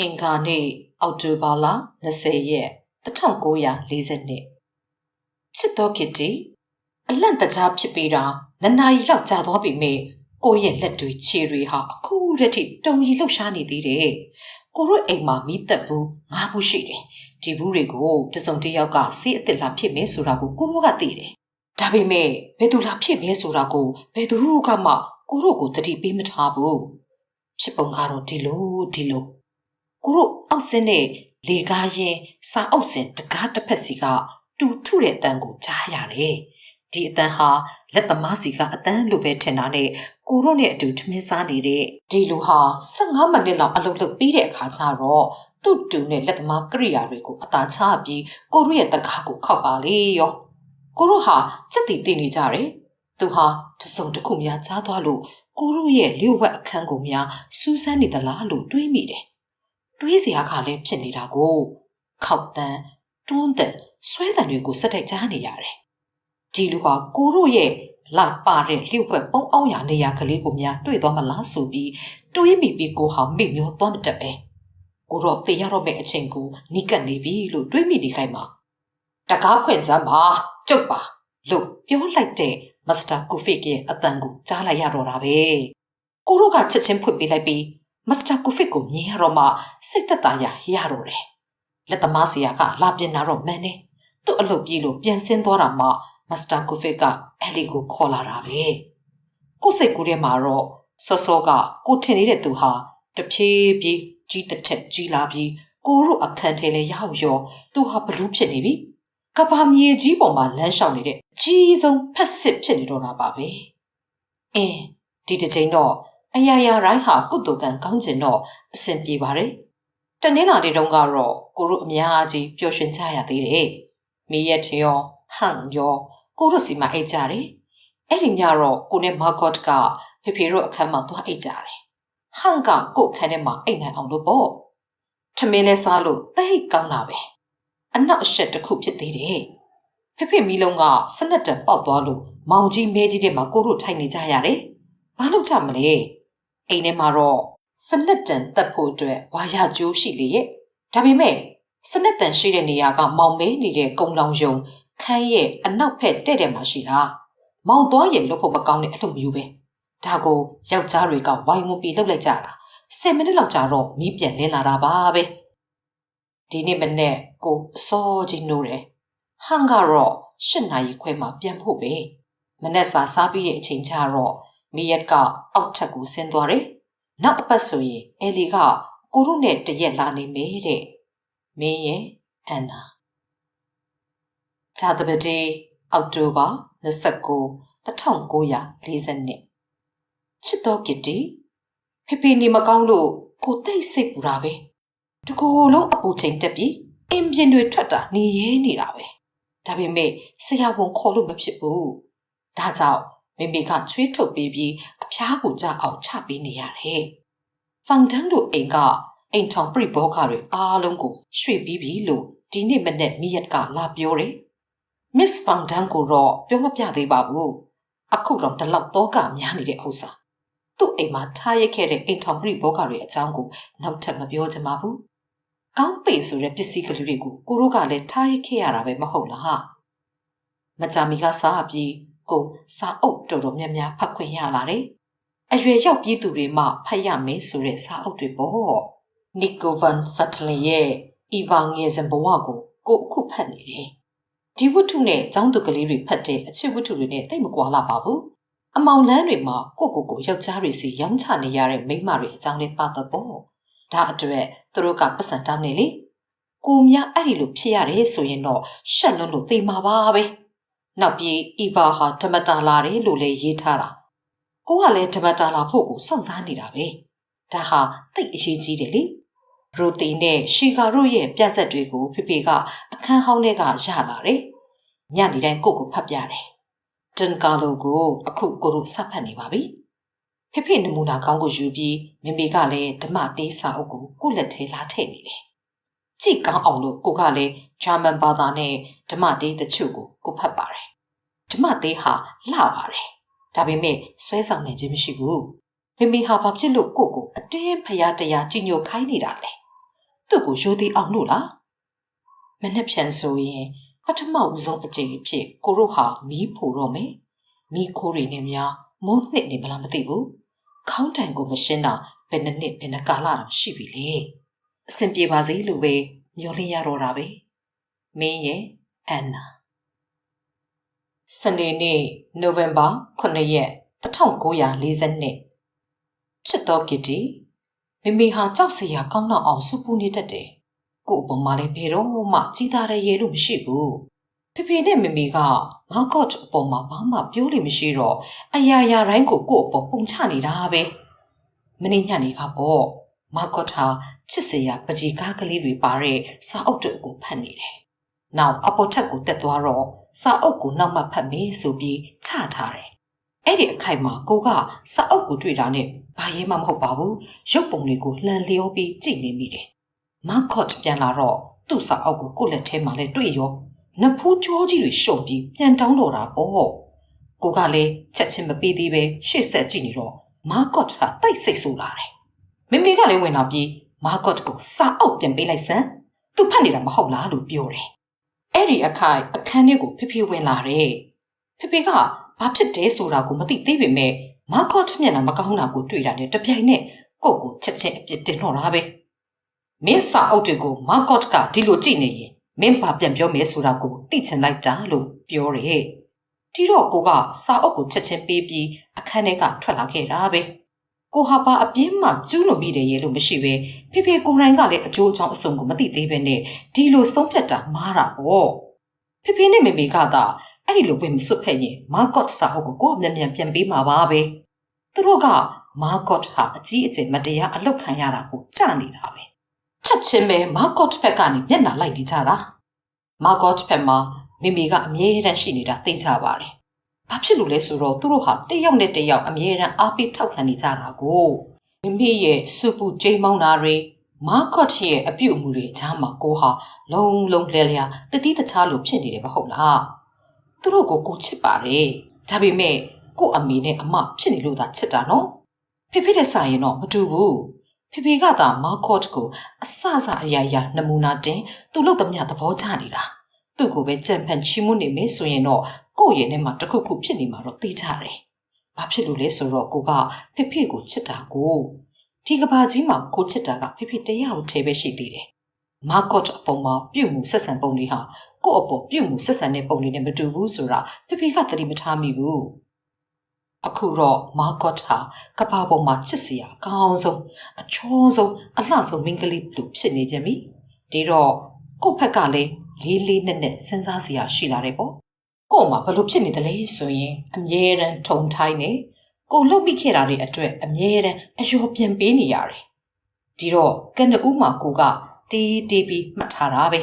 အင်္ဂါနေ့အောက်တိုဘာလ20ရက်1940ချစ်တော်ကစ်တီအလန့်တကြားဖြစ်ပြီးတာနနာရီလောက်ကြာသွားပြီမေကိုယ့်ရဲ့လက်တွေခြေတွေဟာအခုတည်းထိတုံရီလှုပ်ရှားနေသေးတယ်ကိုတို့အိမ်မှာမိသက်ဘူးငါးဘူးရှိတယ်ဒီဘူးတွေကိုတစုံတစ်ယောက်ကစေးအစ်စ်လာဖြစ်မယ်ဆိုတာကိုကိုတို့ကသိတယ်ဒါပေမဲ့ဘယ်သူလာဖြစ်မယ်ဆိုတာကိုဘယ်သူကမှကိုတို့ကိုတတိပေးမထားဘူးဖြစ်ပုံကတော့ဒီလိုဒီလို ကိုတို့အောက်စင်းနဲ့လေကားရင်စာအုပ်စင်တကားတစ်ဖက်စီကတူထုတဲ့အတန်းကိုကြားရတယ်။ဒီအတန်းဟာလက်သမားစီကအတန်းလိုပဲထင်တာနဲ့ကိုတို့နဲ့အတူထမင်းစားနေတဲ့ဒီလူဟာ15မိနစ်လောက်အလုပ်လုပ်ပြီးတဲ့အခါကျတော့သူ့တူနဲ့လက်သမားကိရိယာတွေကိုအသာချပြီးကိုတို့ရဲ့တကားကိုခောက်ပါလေရော။ကိုတို့ဟာစက်တီတင်နေကြတယ်။သူဟာတစုံတစ်ခုများကြားသွားလို့ကိုတို့ရဲ့လျှို့ဝှက်အခန်းကိုများစူးစမ်းနေသလားလို့တွေးမိတယ်။ တွေးစရာကလည်းဖြစ်နေတာကိုခောက်တန်းတွန်းတန်ဆွဲတန်တွေကိုစက်တိုက်ကြားနေရတယ်။ဒီလူဟာကိုတို့ရဲ့လာပါတဲ့လျှို့ဘက်ပုံအောင်ရနေရကလေးကိုများတွေ့သွားမလားဆိုပြီးတွေးမိပြီးကိုဟာမိမျောသွားမတက်ပဲ။ကိုတော့တေရတော့မယ့်အချိန်ကိုနီးကပ်နေပြီလို့တွေးမိနေခိုင်းမှာတကားဖွင့်စမ်းပါကျုပ်ပါလို့ပြောလိုက်တဲ့မစ္စတာကိုဖစ်ရဲ့အတန်ကိုကြားလိုက်ရတော့တာပဲ။ကိုတို့ကချက်ချင်းဖွင့်ပေးလိုက်ပြီး မစ္စတာကိုဖစ်ကိုမြင်ရတော့မှစိတ်သက်သာရရတော့တယ်။လက်သမားစီယာကလာပြင်လာတော့မှန်တယ်။သူ့အလုပ်ပြီးလို့ပြန်ဆင်းသွားတာမှမစ္စတာကိုဖစ်ကအဲလီကိုခေါ်လာတာပဲ။ကိုယ်စိတ်ကူးထဲမှာတော့စောစောကကိုထင်နေတဲ့သူဟာတဖြည်းဖြည်းကြီးတစ်ထက်ကြီးလာပြီးကိုတို့အခန်းထဲလဲရောက်ရောသူဟာဘလူးဖြစ်နေပြီ။ကဘာမြေကြီးပေါ်မှာလမ်းလျှောက်နေတဲ့အကြီးဆုံးဖက်စစ်ဖြစ်နေတော့တာပါပဲ။အင်းဒီတစ်ချိန်တော့ အရာရာတိုင်းဟာကုသိုလ်ကံကောင်းခြင်းတော့အဆင်ပြေပါတယ်။တနင်္လာနေ့တုန်းကတော့ကိုတို့အများကြီးပျော်ရွှင်ကြရသေးတယ်။မိရက်ထရောဟန်ရောကိုတို့စီမှာအိတ်ကြတယ်။အဲ့ဒီညတော့ကိုနဲ့မာကော့ကဖေဖေတို့အခန်းမှာသွားအိတ်ကြတယ်။ဟန်ကကို့အခန်းထဲမှာအိတ်နိုင်အောင်လို့ပေါ့။ထမင်းလဲစားလို့တိတ်ကောင်းတာပဲ။အနောက်အရှက်တစ်ခုဖြစ်သေးတယ်။ဖေဖေမီလုံးကစနက်တန်ပေါက်သွားလို့မောင်ကြီးမဲကြီးတဲ့မှာကိုတို့ထိုင်နေကြရတယ်။ဘာလို့ကြမလဲ။ အိမ်ထဲမှာတော့စနက်တန်တက်ဖို့အတွက်ဝါရကြိုးရှိလေရဲ့ဒါပေမဲ့စနက်တန်ရှိတဲ့နေရာကမောင်မဲနေတဲ့ကုံလောင်ယုံခန်းရဲ့အနောက်ဖက်တဲ့တဲ့မှာရှိတာမောင်သွားရင်လုပ်ဖို့မကောင်းတဲ့အလုပ်မျိုးပဲဒါကိုယောက်ျားတွေကဝိုင်းဝန်းပြီးလှုပ်လိုက်ကြတာ10မိနစ်လောက်ကြာတော့မီးပြန်လင်းလာတာပါပဲဒီနေ့မနေ့ကိုအစောကြီးနိုးတယ်ဟန်ကတော့၈နာရီခွဲမှပြန်ဖို့ပဲမနေ့စာစားပြီးတဲ့အချိန်ကျတော့ မီယက်ကအောက်ထပ်ကိုဆင်းသွားတယ်။နောက်အပတ်ဆိုရင်အဲလီကကိုတို့နဲ့တရက်လာနေမယ်တဲ့။မင်းရဲ့အန်နာဇာတပတိအောက်တိုဘာ29 1940ချစ်တော်ကစ်တီဖေဖေနေမကောင်းလို့ကိုတိတ်စိတ်ပူတာပဲတကူလုံးအပူချိန်တက်ပြီးအင်ပြင်တွေထွက်တာနေရဲနေတာပဲဒါပေမဲ့ဆရာဝန်ခေါ်လို့မဖြစ်ဘူးဒါကြောင့် မိမိကချွေးထုတ်ပေးပြီးအဖျားကိုကြအောင်ချပေးနေရတယ်။ဖောင်တန်းတို့အိမ်ကအိမ်ထောင်ပြိဘောကတွေအားလုံးကိုရွှေ့ပြီးပြီလို့ဒီနေ့မနေ့မိရက်ကလာပြောတယ်။ Miss ဖောင်တန်းကိုတော့ပြောမပြသေးပါဘူး။အခုတော့တလောက်တော့ကများနေတဲ့ဥစ္စာ။သူ့အိမ်မှာထားရခဲ့တဲ့အိမ်ထောင်ပြိဘောကတွေအကြောင်းကိုနောက်ထပ်မပြောချင်ပါဘူး။ကောင်းပေဆိုတဲ့ပစ္စည်းကလေးတွေကိုကိုတို့ကလည်းထားရခဲ့ရတာပဲမဟုတ်လား။မကြမီကစားပြီး ကိုစာအုပ်တော်တော်များများဖတ်ခွင့်ရလာတယ်။အရွယ်ရောက်ပြည်သူတွေမှဖတ်ရမယ်ဆိုတဲ့စာအုပ်တွေပေါ့။နီကိုဗန်ဆတ်လင်ရဲ့အီဗန်ငယ်စံဘဝကိုကိုအခုဖတ်နေတယ်။ဒီဝတ္ထုနဲ့ចောင်းသူကလေးတွေဖတ်တဲ့အချစ်ဝတ္ထုတွေနဲ့တိတ်မကွာလာပါဘူး။အမောင်လန်းတွေမှာကိုကိုကိုယောက်ျားတွေစီရောင်းချနေရတဲ့မိန်းမတွေအကြောင်းလေးပါတော့ပေါ့။ဒါအတွက်သူတို့ကပတ်စံတောင်းနေလေ။ကိုများအဲ့ဒီလိုဖြစ်ရတယ်ဆိုရင်တော့ရှက်လွန်းလို့သိမှာပါပဲ။ နောက်ပြီးအီဗာဟာဓမ္မတာလာတယ်လို့လည်းရေးထားတာကိုကလည်းဓမ္မတာလာဖို့ကိုစောင့်စားနေတာပဲဒါဟာတိတ်အရေးကြီးတယ်လေပရိုတိန်းနဲ့ရှီဂါတို့ရဲ့ပြဆက်တွေကိုဖေဖေကအခန်းဟောင်းထဲကရလာတယ်ညနေတိုင်းကိုကိုဖတ်ပြတယ်တန်ကာလိုကိုအခုကိုတို့စဖတ်နေပါပြီဖေဖေနမူနာကောင်းကိုယူပြီးမိမိကလည်းဓမ္မတေးစာအုပ်ကိုကိုလက်ထဲလာထည့်နေတယ် ကြည့်ကောင်းအောင်လို့ကိုကလည်းဂျာမန်ဘာသာနဲ့ဓမ္မတေးတချို့ကိုကိုဖတ်ပါတယ်ဓမ္မသေးဟာလှပါတယ်ဒါပေမဲ့ဆွဲဆောင်နိုင်ခြင်းမရှိဘူးမိမိဟာဘာဖြစ်လို့ကိုယ့်ကိုအတင်းဖျားတရားကြည်ညိုခိုင်းနေတာလဲသူ့ကိုရိုသေအောင်လို့လားမနဲ့ဖြန်ဆိုရင်ပထမဦးဆုံးအကြိမ်အဖြစ်ကိုတို့ဟာမီးဖို့တော့မယ်မီးခိုးတွေနဲ့များမုန်းနှစ်နေမလားမသိဘူးခေါင်းတိုင်ကိုမရှင်းတာဘယ်နှစ်နှစ်ဘယ်နှကာလတော့ရှိပြီလေ အဆင်ပြေပါစေလို့ပဲမျှော်လင့်ရတော့တာပဲမင်းရဲ့အန်နာစနေနေ့နိုဝင်ဘာ9ရက်1942ချစ်တော်ကစ်တီမိမိဟာကြောက်စရာကောင်းတော့အောင်စူပူနေတတ်တယ်ကို့အပေါ်မှာလည်းဘယ်တော့မှကြီးသားတဲ့ရဲလို့မရှိဘူးဖေဖေနဲ့မမေကမာကော့အပေါ်မှာဘာမှပြောလို့မရှိတော့အရာရာတိုင်းကိုကို့အပေါ်ပုံချနေတာပဲမင်းညနေကပေါ့မာကော့ဟာ ချစ်စရာပကြီးကားကလေးတွေပါတဲ့စာအုပ်တွေကိုဖတ်နေတယ်နောက်အပေါ်ထက်ကိုတက်သွားတော့စာအုပ်ကိုနောက်မှဖတ်မေးဆိုပြီးချထားတယ်အဲ့ဒီအခိုက်မှာကိုကစာအုပ်ကိုတွေ့တာနဲ့ဘာရဲမှမဟုတ်ပါဘူးရုပ်ပုံတွေကိုလှန်လျောပြီးကြည့်နေမိတယ်မကော့ပြန်လာတော့သူ့စာအုပ်ကိုကိုယ့်လက်ထဲမှာလည်းတွေ့ရောနဖူးကြောကြီးတွေရှုံပြီးပြန်တောင်းတော့တာပေါ့ကိုကလည်းချက်ချင်းမပြီးသေးပဲရှေ့ဆက်ကြည့်နေတော့မာကော့ဟာတိတ်ဆိတ်ဆူလာတယ်မိမိကလည်းဝင်လာပြီး မာကော့ကိုစာအုပ်ပြန်ပေးလိုက်စမ်းသူဖတ်နေတာမဟုတ်လားလို့ပြောတယ်အဲ့ဒီအခိုင်အခန်းထဲကိုဖေဖေဝင်လာတယ်ဖေဖေကဘာဖြစ်တယ်ဆိုတာကိုမသိသေးပေမဲ့မာကော့မျက်နှာမကောင်းတာကိုတွေ့တာနဲ့တပြိုင်နက်ကိုယ့်ကိုချက်ချင်းအပြစ်တင်တော့တာပဲမင်းစာအုပ်တွေကိုမာကော့ကဒီလိုကြည့်နေရင်မင်းဘာပြန်ပြောမယ်ဆိုတာကိုသိချင်လိုက်တာလို့ပြောတယ်ဒီတော့ကိုကစာအုပ်ကိုချက်ချင်းပေးပြီးအခန်းထဲကထွက်လာခဲ့တာပဲ ကိုဟာပါအပြင်းမှကျူးလွန်မိတယ်ရေလို့မရှိပဲဖေဖေကိုရိုင်းကလည်းအကျိုးအကြောင်းအစုံကိုမသိသေးပဲနဲ့ဒီလိုဆုံးဖြတ်တာမှားတာပေါ့ဖေဖေနဲ့မေမေကသာအဲ့ဒီလိုဝင်မစွတ်ဖက်ရင်မာကော့စာအုပ်ကိုကိုကမြန်မြန်ပြန်ပေးမှာပါပဲသူတို့ကမာကော့ဟာအကြီးအကျယ်မတရားအလုတ်ခံရတာကိုကြားနေတာပဲချက်ချင်းပဲမာကော့ဘက်ကနေမျက်နှာလိုက်နေကြတာမာကော့ဘက်မှာမိမိကအမြဲတမ်းရှိနေတာသိကြပါတယ် ဘာဖြစ်လို့လဲဆိုတော့သူတို့ဟာတယောက်နဲ့တယောက်အမြဲတမ်းအားပေးထောက်ခံနေကြတာကိုမိမိရဲ့စူပူကြိမ်မောင်းတာတွေမာကော့ရဲ့အပြုတ်အမူတွေအချားမှာကိုဟာလုံးလုံးလဲလျာတတိတခြားလို့ဖြစ်နေတယ်မဟုတ်လားသူတို့ကိုကိုချစ်ပါတယ်ဒါပေမဲ့ကို့အမေနဲ့အမဖြစ်နေလို့သာချစ်တာနော်ဖေဖေတဲ့ဆိုင်ရင်တော့မတူဘူးဖေဖေကသာမာကော့ကို အဆအဆအရာရာနမူနာတင်သူ့လို့သမျှသဘောချနေတာသူ့ကိုပဲကြံဖန်ချီးမွမ်းနေမယ်ဆိုရင်တော့ ကိုယ့်ရဲ့ထဲမှာတခုခုဖြစ်နေမှာတော့သိကြတယ်ဘာဖြစ်လို့လဲဆိုတော့ကိုကဖေဖေကိုချစ်တာကိုဒီကဘာကြီးမှာကိုချစ်တာကဖေဖေတရားကိုထဲပဲရှိသေးတယ်မာကော့အပေါ်မှာပြုတ်မှုဆက်ဆံပုံတွေဟာကို့အပေါ်ပြုတ်မှုဆက်ဆံတဲ့ပုံတွေနဲ့မတူဘူးဆိုတာဖေဖေကသတိမထားမိဘူးအခုတော့မာကော့ဟာကဘာပေါ်မှာချစ်စရာအကောင်းဆုံးအချောဆုံးအလှဆုံးမင်းကလေးလို့ဖြစ်နေပြန်ပြီဒီတော့ကို့ဖက်ကလည်းလေးလေးနက်နက်စဉ်းစားစရာရှိလာတယ်ပေါ့ ကို့မှာဘလို့ဖြစ်နေတယ်လဲဆိုရင်အမြဲတမ်းထုံထိုင်းနေကိုလှုပ်မိခဲ့တာတွေအတွက်အမြဲတမ်းအယောပြန်ပေးနေရတယ်ဒီတော့ကနဦးမှာကိုကတီးတီးပြီးမှတ်ထားတာပဲ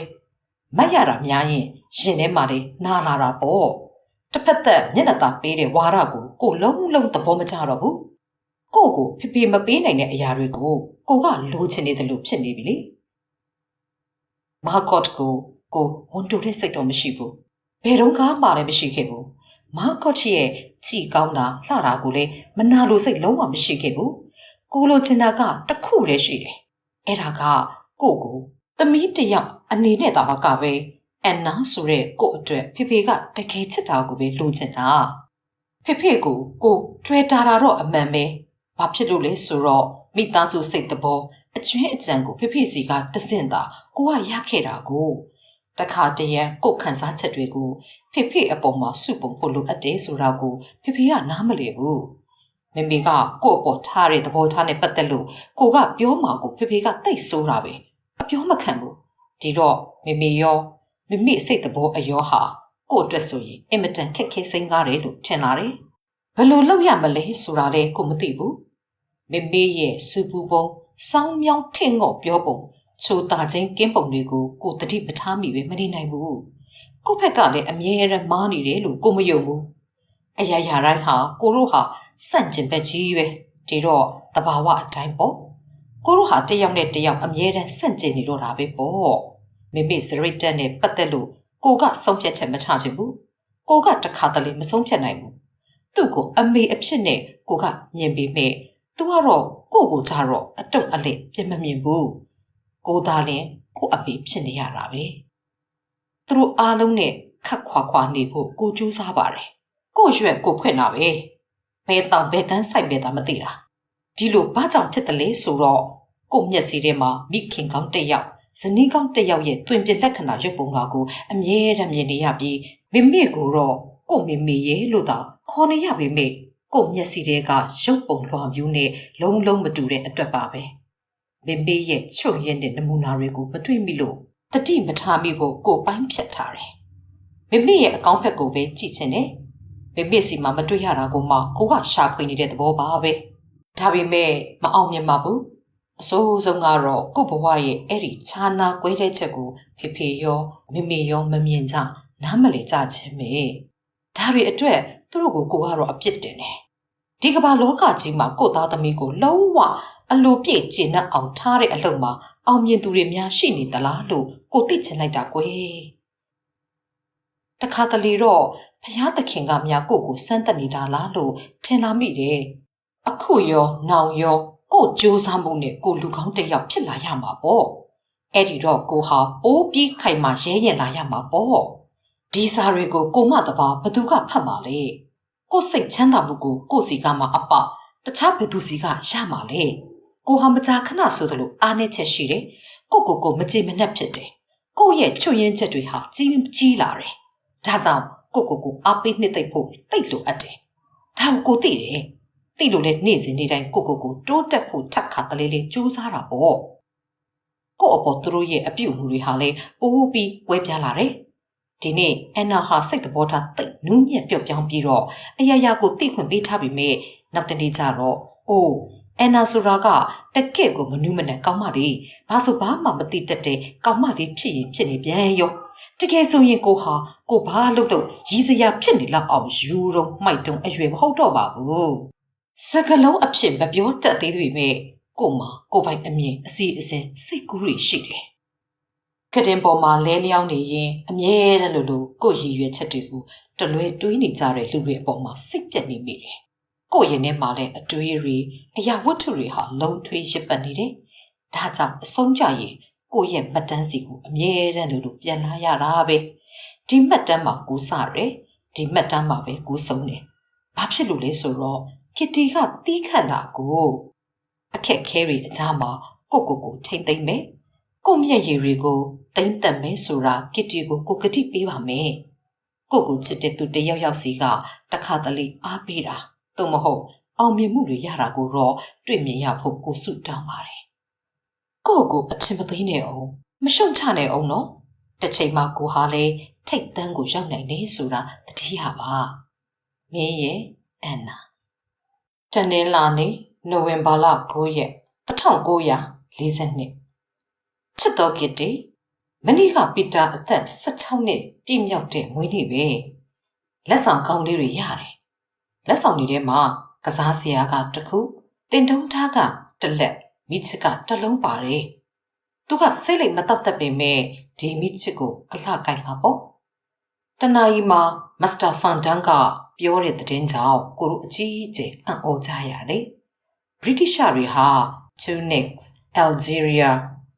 မတ်ရတာများရင်ရင်ထဲမှာလေနာလာတာပေါ့တစ်ဖက်သက်မျက်နှာသာပေးတဲ့ဝါရကိုကိုလုံးလုံးသဘောမကျတော့ဘူးကိုကိုဖေဖေမပေးနိုင်တဲ့အရာတွေကိုကိုကလိုချင်နေတယ်လို့ဖြစ်နေပြီလေမာကော့ကိုကိုဝန်တိုတဲ့စိတ်တော့မရှိဘူး ဘယ်တော့မှလည်းမရှိခဲ့ဘူးမာကော့ရဲ့ကြည်ကောင်းတာလှတာကိုလည်းမနာလိုစိတ်လုံးဝမရှိခဲ့ဘူးကိုလိုချင်တာကတခုတည်းရှိတယ်အဲ့ဒါကကိုကိုသမီးတယောက်အနေနဲ့တာမကပဲအန်နာဆိုတဲ့ကိုအတွက်ဖေဖေကတကယ်ချစ်တာကိုပဲလိုချင်တာဖေဖေကိုကိုတွေ့တာတော့အမှန်ပဲဘာဖြစ်လို့လဲဆိုတော့မိသားစုစိတ်တဘောအကျွင်းအကြံကိုဖေဖေစီကတဆင့်တာကိုကရခဲ့တာကို တခါတရံကိုခန်းစားချက်တွေကိုဖေဖေအပေါ်မှာစုပုံဖို့လိုအပ်တယ်ဆိုတာကိုဖေဖေကနားမလည်ဘူးမမေကကို့အပေါ်ထားတဲ့သဘောထားနဲ့ပတ်သက်လို့ကိုကပြောမှာကိုဖေဖေကတိတ်ဆိုးတာပဲအပြောမခံဘူးဒီတော့မေမေရောမိမိစိတ်တဘောအယောဟာကို့အတွက်ဆိုရင်အင်မတန်ခက်ခဲစိမ်းကားတယ်လို့ထင်လာတယ်ဘယ်လိုလုပ်ရမလဲဆိုတာလည်းကိုမသိဘူးမေမေရဲ့စူပူပုံစောင်းမြောင်းထင့်ငေါ့ပြောပုံ ချိုတာချင်းကင်းပုံတွေကိုကိုတတိပထားမိပဲမနေနိုင်ဘူးကို့ဘက်ကလည်းအမြဲတမ်းမားနေတယ်လို့ကိုမယုံဘူးအရာရာတိုင်းဟာကိုတို့ဟာစန့်ကျင်ဘက်ကြီးပဲဒီတော့တဘာဝအတိုင်းပေါ့ကိုတို့ဟာတယောက်နဲ့တယောက်အမြဲတမ်းစန့်ကျင်နေတော့တာပဲပေါ့မိမိစရိတ်တက်နဲ့ပတ်သက်လို့ကိုကဆုံးဖြတ်ချက်မချချင်ဘူးကိုကတခါတလေမဆုံးဖြတ်နိုင်ဘူးသူ့ကိုအမေအဖြစ်နဲ့ကိုကမြင်ပေမဲ့သူကတော့ကိုကိုကြတော့အတုံအလက်ပြမမြင်ဘူး ကိုသားလင်ကိုအမေဖြစ်နေရတာပဲသူတို့အားလုံးနဲ့ခက်ခွာခွာနေဖို့ကိုကြိုးစားပါတယ်ကိုရွက်ကိုဖွင့်တာပဲဘယ်တောင်ဘယ်ကန်းဆိုင်ပဲတာမသိတာဒီလိုဘာကြောင့်ဖြစ်တယ်လဲဆိုတော့ကိုမျက်စီထဲမှာမိခင်ကောင်းတစ်ယောက်ဇနီးကောင်းတစ်ယောက်ရဲ့တွင်ပြလက္ခဏာရုပ်ပုံတော်ကိုအမြဲတမ်းမြင်နေရပြီးမိမိကိုတော့ကိုမိမိရဲ့လို့သာခေါ်နေရပေမဲ့ကိုမျက်စီထဲကရုပ်ပုံလွှာမျိုးနဲ့လုံးလုံးမတူတဲ့အတွက်ပါပဲ မိမိရဲ့ချွတ်ရက်တဲ့နမူနာတွေကိုမတွေ့မိလို့တတိမထားမိဖို့ကိုပိုင်းဖြတ်ထားတယ်မိမိရဲ့အကောင့်ဖက်ကိုပဲကြည့်ချင်တယ်မိမိစီမှာမတွေ့ရတာကိုမှကိုကရှာဖွေနေတဲ့သဘောပါပဲဒါပေမဲ့မအောင်မြင်ပါဘူးအဆိုးဆုံးကတော့ကို့ဘဝရဲ့အဲ့ဒီခြားနာကွဲတဲ့ချက်ကိုဖေဖေရောမေမေရောမမြင်ကြနားမလည်ကြခြင်းပဲဒါတွေအတွက်သူတို့ကိုကိုကတော့အပြစ်တင်တယ်ဒီကမ္ဘာလောကကြီးမှာကို့သားသမီးကိုလုံးဝ အလိုပြည့်ကျင့်တဲ့အောင်ထားတဲ့အလုပ်မှာအောင်မြင်သူတွေများရှိနေသလားလို့ကိုသိချင်လိုက်တာကွယ်တခါတလေတော့ဘုရားသခင်ကများကိုကိုစမ်းတက်နေတာလားလို့ထင်လာမိတယ်အခုရောနောင်ရောကိုကြိုးစားမှုနဲ့ကိုလူကောင်းတစ်ယောက်ဖြစ်လာရမှာပေါ့အဲ့ဒီတော့ကိုဟာပိုးပြီးခိုင်မှရဲရင်လာရမှာပေါ့ဒီစာတွေကိုကိုမတပါဘသူကဖတ်မှာလဲကိုစိတ်ချမ်းသာမှုကိုကိုစီကမှအပတခြားဘသူစီကရမှာလဲ ကိုဟာမကြာခဏဆိုသလိုအားနေချက်ရှိတယ်ကိုကိုကိုမကြည်မနှက်ဖြစ်တယ်ကိုရဲ့ချွတ်ရင်ချက်တွေဟာကြီးကြီးလာတယ်ဒါကြောင့်ကိုကိုကိုအားပေးနှစ်သိမ့်ဖို့တိတ်လိုအပ်တယ်ဒါကိုကိုသိတယ်သိလို့လဲနေ့စဉ်နေ့တိုင်းကိုကိုကိုတိုးတက်ဖို့ထပ်ခါတလေးလေးကြိုးစားတာပေါ့ကို့အပေါ်သူတို့ရဲ့အပြုအမူတွေဟာလဲပိုးပြီးဝဲပြားလာတယ်ဒီနေ့အန်နာဟာစိတ်တဘောထားတိတ်နူးညံ့ပျော့ပြောင်းပြီးတော့အရာရာကိုသိခွင့်ပေးထားပြီးမြဲနောက်တနေ့ကျတော့အိုး အန်နာဆိုတာကတကယ့်ကိုမနူးမနဲ့ကောင်းမလေးဘာဆိုဘာမှမသိတတ်တဲ့ကောင်းမလေးဖြစ်ရင်ဖြစ်နေပြန်ရောတကယ်ဆိုရင်ကိုဟာကိုဘာလို့လို့ရီစရာဖြစ်နေလောက်အောင်ယူတော့မှိုက်တုံအရွယ်မဟုတ်တော့ပါဘူးစကလုံးအဖြစ်မပြောတတ်သေးပေမဲ့ကိုမကိုပိုင်အမြင်အစီအစဉ်စိတ်ကူးရရှိတယ်ကတင်ပေါ်မှာလဲလျောင်းနေရင်အမြဲတမ်းလိုလိုကိုရည်ရွယ်ချက်တွေကိုတလွဲတွေးနေကြတဲ့လူတွေအပေါ်မှာစိတ်ပြက်နေမိတယ် ကိုရင်ထဲမှာလည်းအတွေးတွေအရာဝတ္ထုတွေဟာလုံထွေးရစ်ပတ်နေတယ်ဒါကြောင့်အဆုံးကြရင်ကိုရဲ့မှတ်တမ်းစီကိုအမြဲတမ်းလိုလိုပြန်လာရတာပဲဒီမှတ်တမ်းမှာကိုစရတယ်ဒီမှတ်တမ်းမှာပဲကိုဆုံးတယ်ဘာဖြစ်လို့လဲဆိုတော့ကစ်တီကတီးခတ်တာကိုအခက်ခဲတွေအကြားမှာကိုကိုကိုထိမ့်သိမ့်မယ်ကိုမျက်ရည်တွေကိုတိမ့်တက်မယ်ဆိုတာကစ်တီကိုကိုကတိပေးပါမယ်ကိုကိုချစ်တဲ့သူတယောက်ယောက်စီကတခါတလေအားပေးတာ သို့မဟုတ်အောင်မြင်မှုတွေရတာကိုတော့တွေ့မြင်ရဖို့ကိုစုတောင်းပါတယ်ကိုကိုအထင်မသေးနဲ့အောင်မရှုံချနဲ့အောင်နော်တစ်ချိန်မှာကိုဟာလေထိတ်တန်းကိုရောက်နိုင်တယ်ဆိုတာတတိယပါမင်းရဲ့အန်နာတနင်္လာနေ့နိုဝင်ဘာလ9ရက်1942ချစ်တော်ကစ်တီမနေ့ကပီတာအသက်16နှစ်ပြည့်မြောက်တဲ့မွေးနေ့ပဲလက်ဆောင်ကောင်းလေးတွေရတယ် လက်ဆောင်တွေထဲမှာကစားစရာကတစ်ခုတင်တုံးထားကတစ်လက်မိချစ်ကတစ်လုံးပါတယ်သူကစိတ်လိမ်မတတ်တတ်ပေမဲ့ဒီမိချစ်ကိုအလှကိုက်မှာပေါ့တနာကြီးမှာမစ္စတာဖန်ဒန်ကပြောတဲ့သတင်းကြောင့်ကိုတို့အကြီးအကျယ်အံ့ဩကြရတယ်ဗြိတိရှတွေဟာ Tunis, Algeria,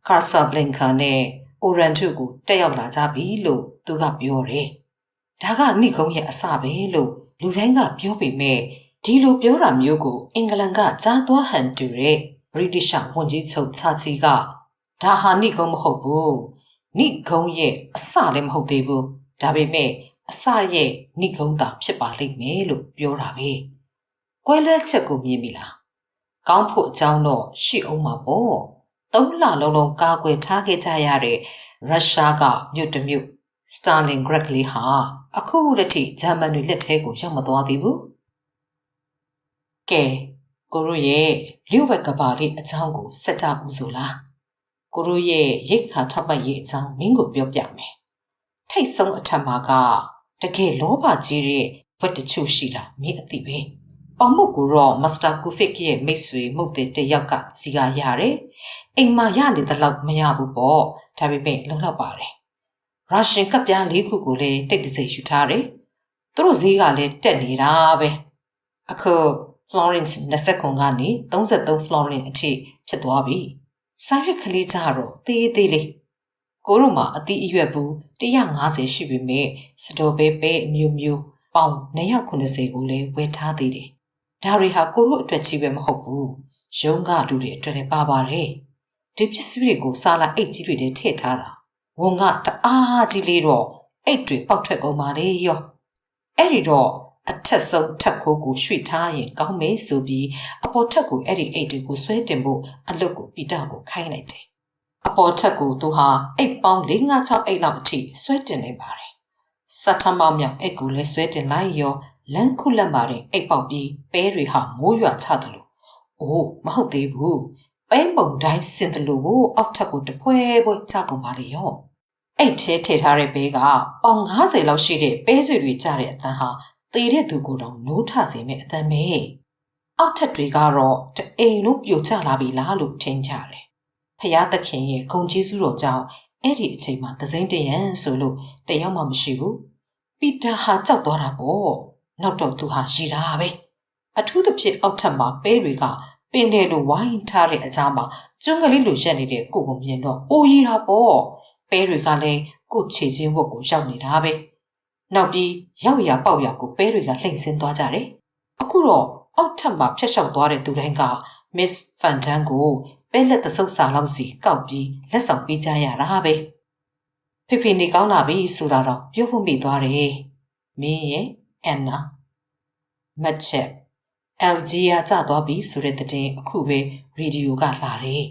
Casablanca နဲ့ Oranto ကိုတက်ရောက်လာကြပြီလို့သူကပြောတယ်။ဒါကနိကုံးရဲ့အစပဲလို့ လူတိုင်းကပြောပေမဲ့ဒီလိုပြောတာမျိုးကိုအင်္ဂလန်ကကြားသွားဟန်တူတဲ့ဗြိတိရှဝန်ကြီးချုပ်ချာချီကဒါဟာနိကုံးမဟုတ်ဘူး။နိကုံးရဲ့အစလည်းမဟုတ်သေးဘူး။ဒါပေမဲ့အစရဲ့နိကုံးတာဖြစ်ပါလိမ့်မယ်လို့ပြောတာပဲ။ကွဲလွဲချက်ကိုမြင်ပြီလား။ကောင်းဖို့အကြောင်းတော့ရှိအောင်မှာပေါ့။သုံးလလုံးလုံးကာကွယ်ထားခဲ့ကြရတဲ့ရုရှားကမြို့တစ်မြို့ စတာလင်ဂရက်ကလေးဟာအခုလက်ထိဂျာမန်တွေလက်ထဲကိုရောက်မသွားသေးဘူး။ကဲကိုတို့ရဲ့လျှို့ဝက်ကဘာလေးအကြောင်းကိုစက်ကြဦးဆိုလား။ကိုတို့ရဲ့ရိတ်ခါထောက်ပတ်ရေးအကြောင်းမင်းကိုပြောပြမယ်။ထိတ်ဆုံးအထက်မှာကတကယ်လောဘကြီးတဲ့ဘတ်တချို့ရှိတာမင်းအသိပဲ။ပေါမုတ်ကိုတော့မစ္စတာကူဖစ်ရဲ့မိတ်ဆွေမှုတ်တဲ့တယောက်ကစီကရတယ်။အိမ်မှာရနေတဲ့လောက်မရဘူးပေါ့။ဒါပေမဲ့လုံလောက်ပါတယ်။ ရုရှင်ကပ်ပြားလေးခုကိုလည်းတိတ်တဆိတ်ယူထားတယ်။သူတို့ဈေးကလည်းတက်နေတာပဲ။အခု Florence 29ကနေ33 Florence အထိဖြစ်သွားပြီစားရွက်ကလေးကြတော့သေးသေးလေးကိုတို့မှာအသီးအရွက်ဘူး150ရှိပြီမဲ့စတော်ပဲပဲအမျိုးမျိုးပေါင်290ကိုလည်းဝယ်ထားသေးတယ်ဒါတွေဟာကိုတို့အတွက်ကြီးပဲမဟုတ်ဘူးရုံးကလူတွေအတွက်လည်းပါပါတယ်ဒီပစ္စည်းတွေကိုစားလာအိတ်ကြီးတွေနဲ့ထည့်ထားတာ ဝန်ကတအားကြီးလေးတော့အိတ်တွေပေါက်ထွက်ကုန်ပါလေရောအဲ့ဒီတော့အထက်ဆုံးထက်ခိုးကိုရွှေ့ထားရင်ကောင်းမယ်ဆိုပြီးအပေါ်ထက်ကိုအဲ့ဒီအိတ်တွေကိုဆွဲတင်ဖို့အလုတ်ကိုပီတာကိုခိုင်းလိုက်တယ်အပေါ်ထက်ကိုသူဟာအိတ်ပေါင်း၄၅၆အိတ်လောက်အထိဆွဲတင်နေပါတယ်စက်ထမမြောက်အိတ်ကိုလည်းဆွဲတင်လိုက်ရောလန်ခုလက်မာတဲ့အိတ်ပေါက်ပြီးပဲတွေဟာမိုးရွာချတယ်လို့အိုးမဟုတ်သေးဘူးပဲပုံတိုင်းစင်တလူကိုအောက်ထက်ကိုတပွဲပွဲချကုန်ပါလေရော အိတ်ထဲထည့်ထားတဲ့ပဲကပေါင်90လောက်ရှိတဲ့ပဲစီတွေကြတဲ့အတန်းဟာသေတဲ့သူကိုယ်တော့နိုးထစေမဲ့အတန်းပဲအောက်ထက်တွေကတော့တအိမ်လုံးပြိုကျလာပြီလားလို့ထင်ကြတယ်ဖျားသခင်ရဲ့ဂုံကျေးဇူးတော်ကြောင့်အဲ့ဒီအချိန်မှာသစိမ့်တရံဆိုလို့တယောက်မှမရှိဘူးပီတာဟာကြောက်သွားတာပေါ့နောက်တော့သူဟာရည်တာပဲအထူးသဖြင့်အောက်ထပ်မှာပဲတွေကပင်တယ်လိုဝိုင်းထားတဲ့အကြားမှာကျွန်းကလေးလိုရက်နေတဲ့ကိုကိုမြင်တော့အိုးရီတာပေါ့ ပဲတွေကလည်းကို့ခြေချင်းဝတ်ကိုရောက်နေတာပဲနောက်ပြီးရောက်ရပေါက်ရကိုပဲတွေကလှိမ့်ဆင်းသွားကြတယ်အခုတော့အောက်ထပ်မှာဖျက်လျှောက်သွားတဲ့သူတိုင်းက Miss Van Dan ကိုပဲလက်သဆုပ်စာလောက်စီကောက်ပြီးလက်ဆောင်ပေးကြရတာပဲဖေဖေနေကောင်းလာပြီဆိုတာတော့ပြောဖို့မိသွားတယ်မင်းရဲ့အန်နာမတ်ချက် LG ကကျသွားပြီဆိုတဲ့တဲ့အခုပဲရေဒီယိုကလာတယ်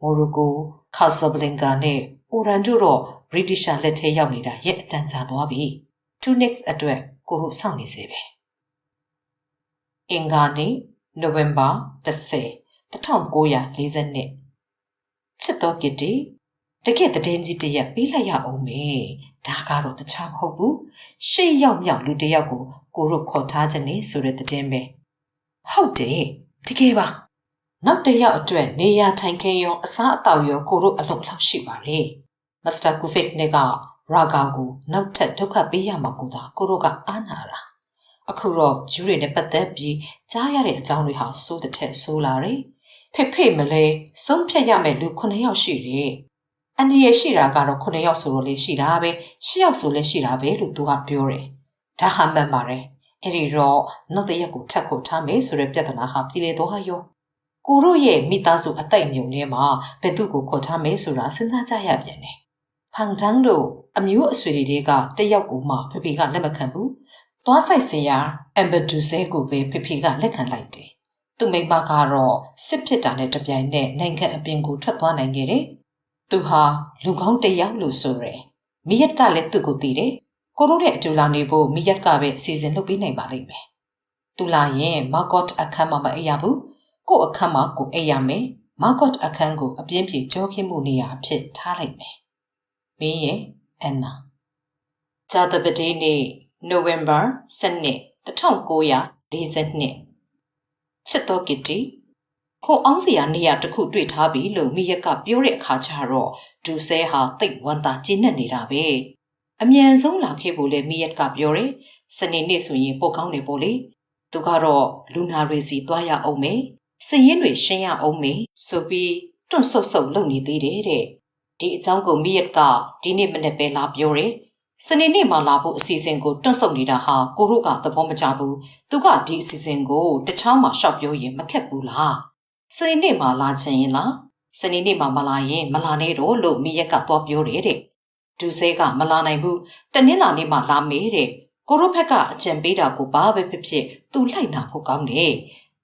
မိုရိုကိုကာဆာဘလင်ကာနဲ့ အိုရန်တို့တော့ဗြိတိရှလက်ထဲရောက်နေတာရက်အတန်ကြာသွားပြီ Tunix အတွက်ကိုတို့စောင့်နေစေပဲအင်္ဂါနေ့နိုဝင်ဘာ10 1940ချစ်တော်ကစ်တီတကယ့်တည်င်းကြီးတရက်ပေးလိုက်ရအောင်မေဒါကတော့တခြားမဟုတ်ဘူးရှေ့ရောက်မြောက်လူတယောက်ကိုကိုတို့ခေါ်ထားခြင်းနေဆိုတဲ့တဲ့င်းပဲဟုတ်တယ်တကယ်ပါ နောက်တစ်ယောက်အတွက်နေရာထိုင်ခင်းရောအစားအသောက်ရောကိုတို့အလုပ်လောက်ရှိပါတယ်မစ္စတာကူဖစ်နဲ့ကရာဂါကိုနောက်ထပ်ဒုက္ခပေးရမှာကိုသာကိုတို့ကအားနာတာအခုတော့ဂျူးတွေနဲ့ပတ်သက်ပြီးကြားရတဲ့အကြောင်းတွေဟာစိုးတဲ့ထက်ဆိုးလာတယ်ဖေဖေမလဲဆုံးဖြတ်ရမယ့်လူ9ယောက်ရှိတယ်အန်ဒီရဲ့ရှိတာကတော့9ယောက်ဆိုတော့လေရှိတာပဲ10ယောက်ဆိုလည်းရှိတာပဲလို့သူကပြောတယ်ဒါဟာမှန်ပါတယ်အဲ့ဒီတော့နောက်တစ်ရက်ကိုထပ်ကိုထားမယ်ဆိုတဲ့ပြဿနာဟာပြည်လေသွားရော ကိုတို့ရဲ့မိသားစုအသိမြုံထဲမှာဘယ်သူကိုခေါ်ထားမယ်ဆိုတာစဉ်းစားကြရပြန်တယ်ဖန်တန်းတို့အမျိုးအဆွေတွေကတယောက်ကိုမှဖေဖေကလက်မခံဘူးသွားဆိုင်စရာအမ်ဘဒူဆဲကိုပဲဖေဖေကလက်ခံလိုက်တယ်သူမိမကတော့စစ်ဖြစ်တာနဲ့တပြိုင်နက်နိုင်ငံအပြင်ကိုထွက်သွားနိုင်ခဲ့တယ်သူဟာလူကောင်းတစ်ယောက်လို့ဆိုရယ်မိယက်ကလည်းသူ့ကိုသိတယ်ကိုတို့တဲ့အတူလာနေဖို့မိယက်ကပဲအစီအစဉ်လုပ်ပေးနိုင်ပါလိမ့်မယ်သူလာရင်မာကော့အခန်းမှာမအိပ်ရဘူး ကို့အခန်းမှာကိုအိပ်ရမယ်မာကော့အခန်းကိုအပြင်းပြေကြောခင်းမှုနေရာအဖြစ်ထားလိုက်မယ်မင်းရဲ့အန်နာဇာတပတိနေ့နိုဝင်ဘာ7 1942ချစ်တော်ကစ်တီခိုအောင်စရာနေရာတစ်ခုတွေ့ထားပြီလို့မိရက်ကပြောတဲ့အခါကျတော့ဒူဆဲဟာတိတ်ဝမ်းသာကျဉ်းနေနေတာပဲအမြန်ဆုံးလာခဲ့ဖို့လဲမိရက်ကပြောတယ်စနေနေ့ဆိုရင်ပိုကောင်းနေပို့လေသူကတော့လူနာတွေစီသွားရအောင်မယ် စရင်တွေရှင်းရအောင်မယ်ဆိုပြီးတွန့်ဆုတ်ဆုတ်လုပ်နေသေးတယ်တဲ့ဒီအကြောင်းကိုမိရက်ကဒီနေ့မနေ့ပဲလာပြောတယ်စနေနေ့မှလာဖို့အစီအစဉ်ကိုတွန့်ဆုတ်နေတာဟာကိုတို့ကသဘောမကျဘူးသူကဒီအစီအစဉ်ကိုတခြားမှရှောက်ပြောရင်မခက်ဘူးလားစနေနေ့မှလာချင်ရင်လားစနေနေ့မှမလာရင်မလာနဲ့တော့လို့မိရက်ကသွားပြောတယ်တဲ့ဒူဆဲကမလာနိုင်ဘူးတနင်္လာနေ့မှလာမေးတဲ့ကိုရိုဖက်ကအကြံပေးတာကိုဘာပဲဖြစ်ဖြစ်သူလိုက်နာဖို့ကောင်းတယ်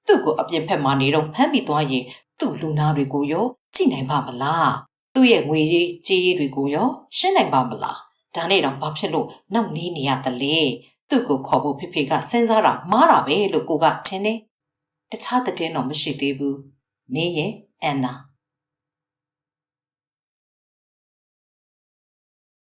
သူ့ကိုအပြင်ဖက်မှာနေတော့ဖမ်းပြီးသွားရင်သူ့လူနာတွေကိုရောကြည့်နိုင်ပါမလားသူ့ရဲ့ငွေရေးကြေးရေးတွေကိုရောရှင်းနိုင်ပါမလားဒါနဲ့တော့ဘာဖြစ်လို့နောက်နေနေရသလဲသူ့ကိုခေါ်ဖို့ဖေဖေကစဉ်းစားတာမှားတာပဲလို့ကိုကထင်တယ်တခြားတဲ့တော့မရှိသေးဘူးမင်းရဲ့အန်နာ